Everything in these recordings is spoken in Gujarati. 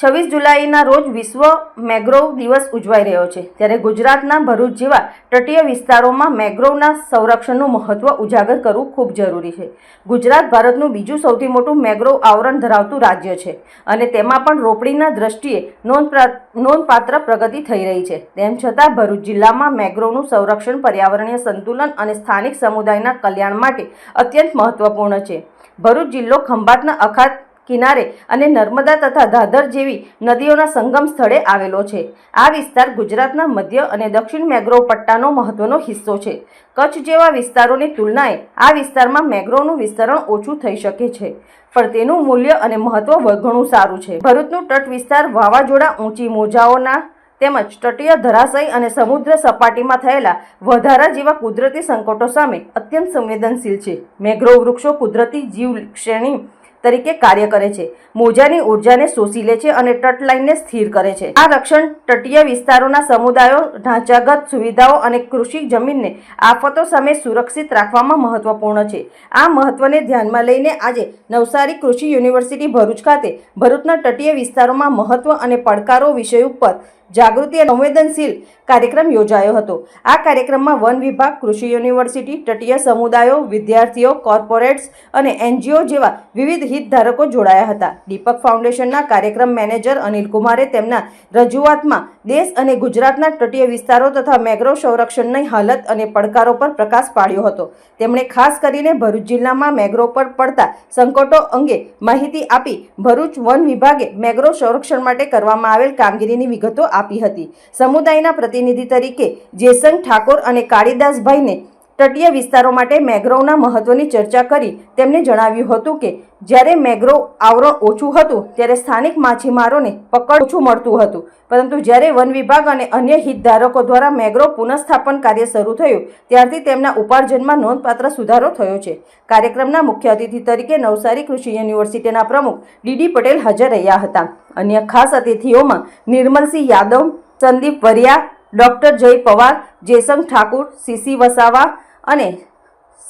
છવ્વીસ જુલાઈના રોજ વિશ્વ મેગ્રોવ દિવસ ઉજવાઈ રહ્યો છે. ત્યારે ગુજરાતના ભરૂચ જેવા તટીય વિસ્તારોમાં મેગ્રોવના સંરક્ષણનું મહત્વ ઉજાગર કરવું ખૂબ જરૂરી છે. ગુજરાત ભારતનું બીજું સૌથી મોટું મેગ્રોવ આવરણ ધરાવતું રાજ્ય છે અને તેમાં પણ રોપડીના દ્રષ્ટિએ નોંધપાત્ર પ્રગતિ થઈ રહી છે. તેમ છતાં ભરૂચ જિલ્લામાં મેગ્રોવનું સંરક્ષણ પર્યાવરણીય સંતુલન અને સ્થાનિક સમુદાયના કલ્યાણ માટે અત્યંત મહત્વપૂર્ણ છે. ભરૂચ જિલ્લો ખંભાતના અખાત કિનારે અને નર્મદા તથા દાદર જેવી નદીઓના સંગમ સ્થળે આવેલો છે. આ વિસ્તાર ગુજરાતના મધ્ય અને દક્ષિણ મેગ્રોવ પટ્ટાનો મહત્વનો હિસ્સો છે. કચ્છ જેવા વિસ્તારોની તુલનાએ આ વિસ્તારમાં મેગ્રોવનું વિસ્તરણ ઓછું થઈ શકે છે, પણ તેનું મૂલ્ય અને મહત્વ ઘણું સારું છે. ભરૂચનું તટ વિસ્તાર વાવાઝોડા, ઊંચી મોજાઓના તેમજ તટીય ધરાશય અને સમુદ્ર સપાટીમાં થયેલા વધારા જેવા કુદરતી સંકટો સામે અત્યંત સંવેદનશીલ છે. મેગ્રોવ વૃક્ષો કુદરતી જીવ શ્રેણી તરીકે કાર્ય કરે છે. મોજાની ઉર્જાને શોષી લે છે અને તટ લાઇનને સ્થિર કરે છે. આ રક્ષણ તટીય વિસ્તારોના સમુદાયો, ઢાંચાગત સુવિધાઓ અને કૃષિ જમીનને આફતો સામે સુરક્ષિત રાખવામાં મહત્વપૂર્ણ છે. આ મહત્વને ધ્યાનમાં લઈને આજે નવસારી કૃષિ યુનિવર્સિટી ભરૂચ ખાતે ભરૂચના તટીય વિસ્તારોમાં મહત્વ અને પડકારો વિષય ઉપર જાગૃતિ અને સંવેદનશીલ કાર્યક્રમ યોજાયો હતો. આ કાર્યક્રમમાં વન વિભાગ, કૃષિ યુનિવર્સિટી, તટીય સમુદાયો, વિદ્યાર્થીઓ, કોર્પોરેટ્સ અને એનજીઓ જેવા વિવિધ હિતધારકો જોડાયા હતા. દીપક ફાઉન્ડેશનના કાર્યક્રમ મેનેજર અનિલ કુમારે તેમના રજૂઆતમાં દેશ અને ગુજરાતના તટીય વિસ્તારો તથા મેગ્રોવ સંરક્ષણની હાલત અને પડકારો પર પ્રકાશ પાડ્યો હતો. તેમણે ખાસ કરીને ભરૂચ જિલ્લામાં મેગ્રો પર પડતા સંકટો અંગે માહિતી આપી ભરૂચ વન વિભાગે મેગ્રો સંરક્ષણ માટે કરવામાં આવેલ કામગીરીની વિગતો આપી. હતી. સમુદાયના પ્રતિનિધિ તરીકે જેસંગ ઠાકોર અને કાળીદાસભાઈને તટીય વિસ્તારો માટે મેગ્રોવના મહત્વની ચર્ચા કરી તેમણે જણાવ્યું હતું કે જ્યારે મેગ્રો આવરણ ઓછું હતું ત્યારે સ્થાનિક માછીમારોને પકડ ઓછું મળતું હતું. પરંતુ જ્યારે વન વિભાગ અને અન્ય હિતધારકો દ્વારા મેગ્રો પુનઃસ્થાપન કાર્ય શરૂ થયું, ત્યારથી તેમના ઉપાર્જનમાં નોંધપાત્ર સુધારો થયો છે. કાર્યક્રમના મુખ્ય અતિથિ તરીકે નવસારી કૃષિ યુનિવર્સિટીના પ્રમુખ ડીડી પટેલ હાજર રહ્યા હતા. અન્ય ખાસ અતિથિઓમાં Nirmalsinh Yadav, Sandeep Variya, doctor Jay Pawar, Jesang Thakur, C C Vasava અને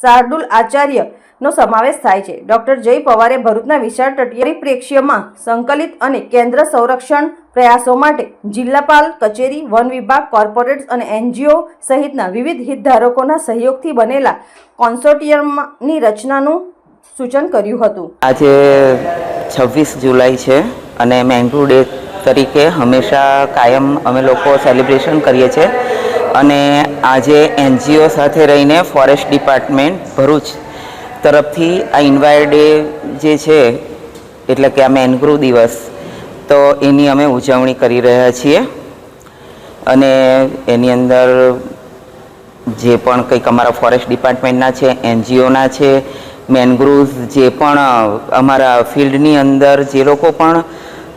શાર્દુલ આચાર્ય નો સમાવેશ થાય છે. ડોક્ટર જય પવારે ભરૂચના વિશાળ તટીય પ્રેક્ષ્યમાં સંકલિત અને કેન્દ્ર સંરક્ષણ પ્રયાસો માટે જિલ્લાપાલ, કચેરી, વન વિભાગ, કોર્પોરેટ્સ અને એનજીઓ સહિતના વિવિધ હિતધારકોના સહયોગથી બનેલા કોન્સોર્ટિયમની રચનાનું સૂચન કર્યું હતું. આજે છવ્વીસ જુલાઈ છે અને મેંગ્રુવ ડે તરીકે હંમેશા કાયમ અમે લોકો સેલિબ્રેશન કરીએ છીએ. અને આજે એનજીઓ સાથે રહીને ફોરેસ્ટ ડિપાર્ટમેન્ટ ભરૂચ તરફથી આ ઇન્વાયર ડે જે છે, એટલે કે આ મેનગ્રુવ દિવસ, તો એની અમે ઉજવણી કરી રહ્યા છીએ. અને એની અંદર જે પણ કંઈક અમારા ફોરેસ્ટ ડિપાર્ટમેન્ટના છે, એનજીઓના છે, મેનગ્રુવ્સ જે પણ અમારા ફિલ્ડની અંદર જે લોકો પણ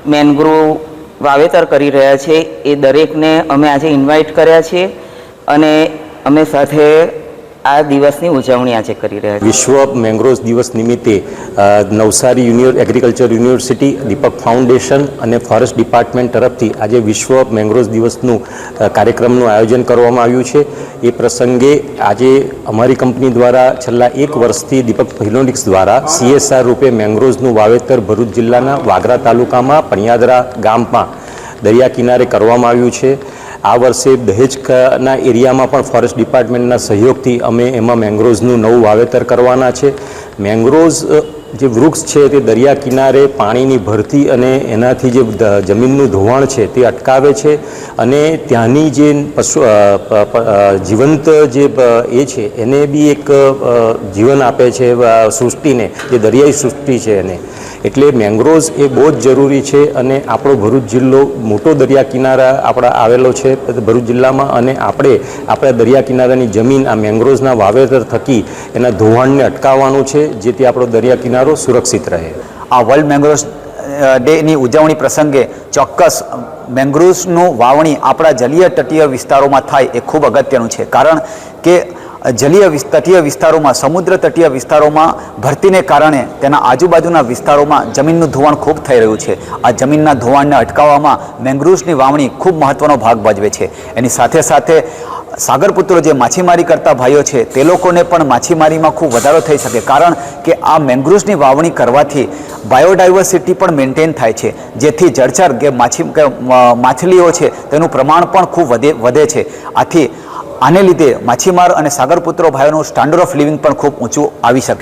મેનગ્રુવ વાવેતર કરી રહ્યા છે, એ દરેકને અમે આજે ઇન્વાઇટ કર્યા છીએ. અને અમે સાથે આ દિવસની ઉજવણી આજે કરી રહ્યા છીએ. વિશ્વ મેંગ્રોવ દિવસ નિમિત્તે નવસારી યુનિવર, એગ્રીકલ્ચર યુનિવર્સિટી, દીપક ફાઉન્ડેશન અને ફોરેસ્ટ ડિપાર્ટમેન્ટ તરફથી આજે વિશ્વ મેંગ્રોવ દિવસનું કાર્યક્રમનું આયોજન કરવામાં આવ્યું છે. એ પ્રસંગે આજે અમારી કંપની દ્વારા છેલ્લા એક વર્ષથી દીપક ફિલોનિક્સ દ્વારા સીએસઆર રૂપે મેંગ્રોવ્સનું વાવેતર ભરૂચ જિલ્લાના વાગરા તાલુકામાં, પણિયાદરા ગામમાં દરિયા કિનારે કરવામાં આવ્યું છે. આ વર્ષે દહેજના એરિયામાં પણ ફોરેસ્ટ ડિપાર્ટમેન્ટના સહયોગથી અમે એમાં મેંગ્રોવ્સનું નવું વાવેતર કરવાના છે. મેંગ્રોવ્સ જે વૃક્ષ છે તે દરિયા કિનારે પાણીની ભરતી અને એનાથી જે જમીનનું ધોવાણ છે તે અટકાવે છે અને ત્યાંની જે પશુ જીવંત જે એ છે એને બી એક જીવન આપે છે સૃષ્ટિને, જે દરિયાઈ સૃષ્ટિ છે એને. એટલે મેંગ્રોવ્સ એ બહુ જ જરૂરી છે અને આપણો ભરૂચ જિલ્લો મોટો દરિયા કિનારા આપણા આવેલો છે. ભરૂચ જિલ્લામાં અને આપણે આપણા દરિયા કિનારાની જમીન, આ મેંગ્રોવ્સના વાવેતર થકી એના ધોવાણને અટકાવવાનું છે, જેથી આપણો દરિયા કિનારો સુરક્ષિત રહે. આ વર્લ્ડ મેંગ્રોવ્સ ડેની ઉજવણી પ્રસંગે ચોક્કસ મેંગ્રોવ્સનું વાવણી આપણા જલીય તટીય વિસ્તારોમાં થાય એ ખૂબ અગત્યનું છે. કારણ કે જલીય તટીય વિસ્તારોમાં, સમુદ્ર તટીય વિસ્તારોમાં ભરતીને કારણે તેના આજુબાજુના વિસ્તારોમાં જમીનનું ધોવાણ ખૂબ થઈ રહ્યું છે. આ જમીનના ધોવાણને અટકાવવામાં મેંગ્રુવ્સની વાવણી ખૂબ મહત્ત્વનો ભાગ ભજવે છે. એની સાથે સાથે સાગરપુત્રો જે માછીમારી કરતા ભાઈઓ છે, તે લોકોને પણ માછીમારીમાં ખૂબ વધારો થઈ શકે કારણ કે આ મેંગ્રુવ્સની વાવણી કરવાથી બાયોડાયવર્સિટી પણ મેન્ટેન થાય છે. જેથી જળચર કે માછી માછલીઓ છે, તેનું પ્રમાણ પણ ખૂબ વધે વધે છે. આથી આને લીધે માછીમાર અને સાગરપુત્રો ભાઈઓનું સ્ટાન્ડર્ડ ઓફ લિવિંગ પણ ખૂબ ઊંચું આવી શકે છે.